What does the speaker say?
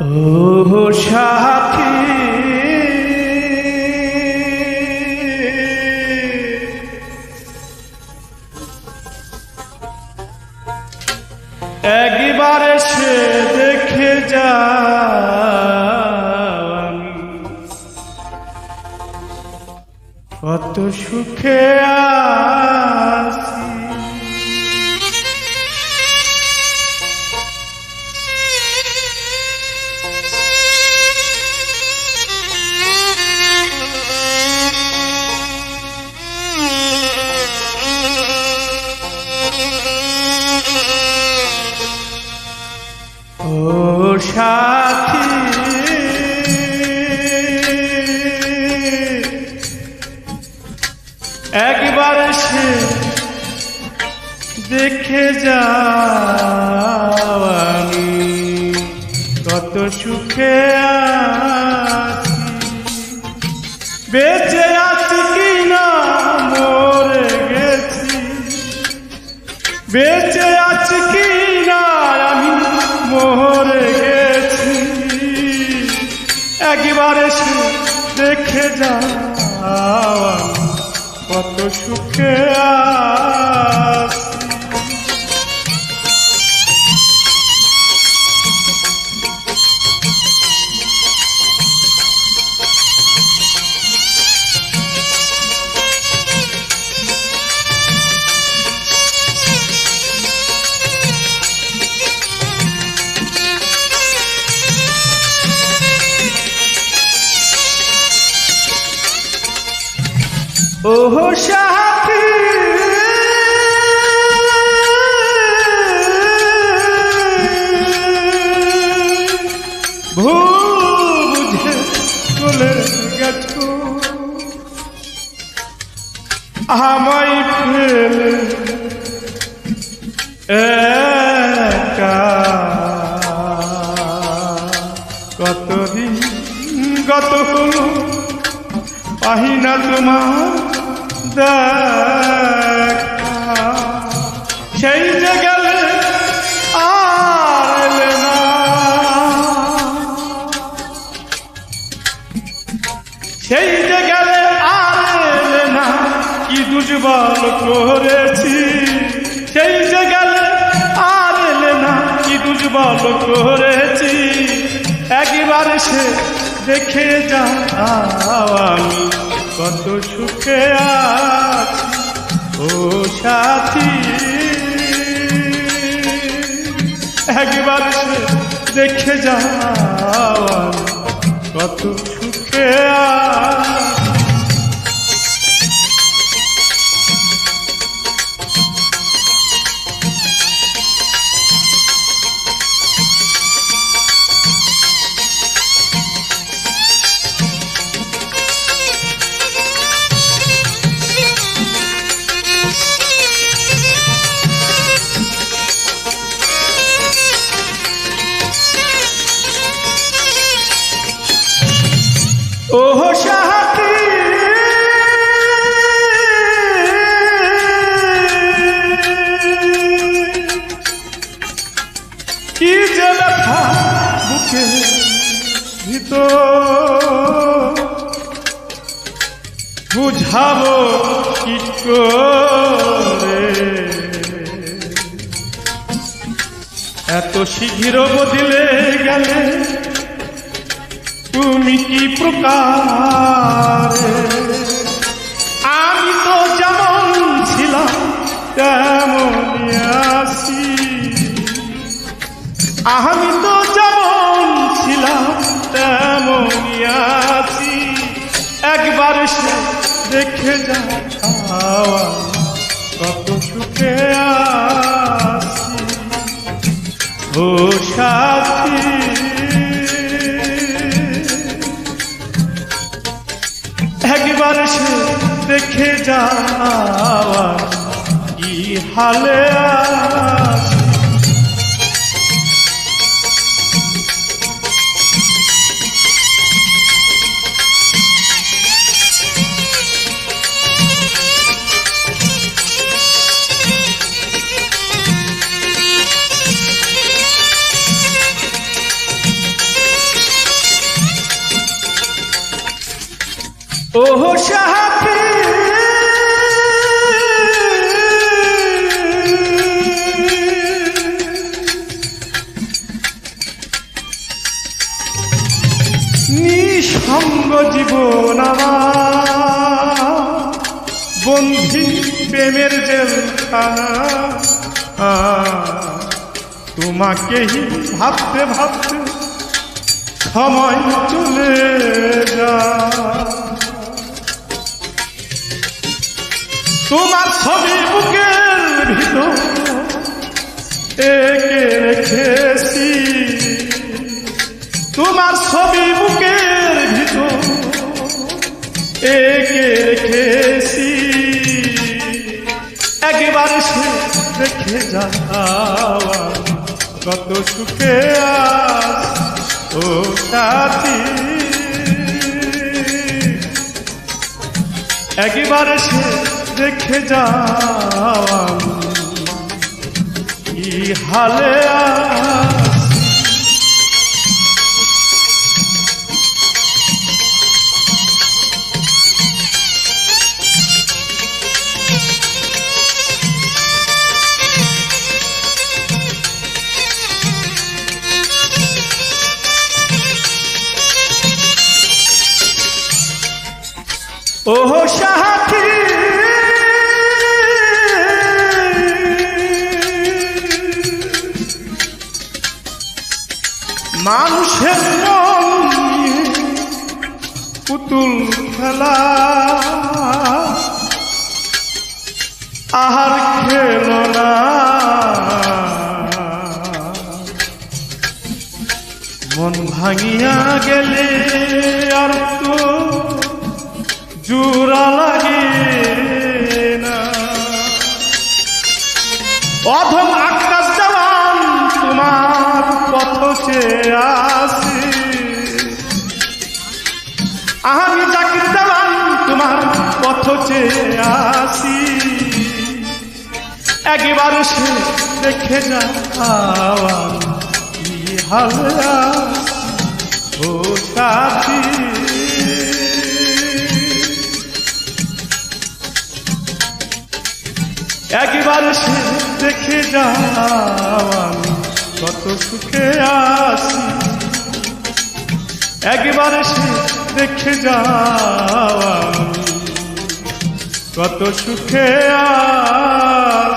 ও সাথী। একবার সে দেখে যা কত সুখে আছি সাথী। একবার সে দেখে যাও আমি কত সুখে বেঁচে আছি কি না? মরে গেছি। বেঁচে আছি কি না? আমি মরে একবারে এসে দেখে যা কত সুখে আছি। ওহো সাথী দুর্বল করেছি। সেই যে গেলে আর এলে না, কি দুর্বল করেছি। একবার সে দেখে যাও আমি কত সুখে ও সাথী। একবার সে দেখে যাও কত সুখে আছি ভিতর বুঝাবো কি করে? এত শীঘ্র বদলে গেলে তুমি কি প্রকার? আমি তো যেমন ছিলাম, তেমনই আছি। আমি তো দেখে যাও কত সুখে আছি। ও সাথী। একবার সে দেখে যাওয়া কি হালে আছি জীবন বন্ধি প্রেমের জেলখানা তোমাকেই ভাবতে ভাবতে সময় চলে যা তোমার ছবি বুকের ভিতর একে রেখেছি। তোমার দেখে যাওয়া কত সুখে ও সাথী একবার সে দেখে যাওয়া কি হালে আস ওহো সাথী মানুষের মন পুতুল খেলা। আহার খেল না। মন ভাঙিয়া গেলে অধম আকাশ জবান, তোমার পথ আসে আমি চাকরি দেওয়ান তোমার পথ আসি একবার সে দেখে যাওয়া কি হাল ও সাথী একবার সে দেখে যান কত সুখে আসি একবার সে দেখে যান কত সুখে আছি।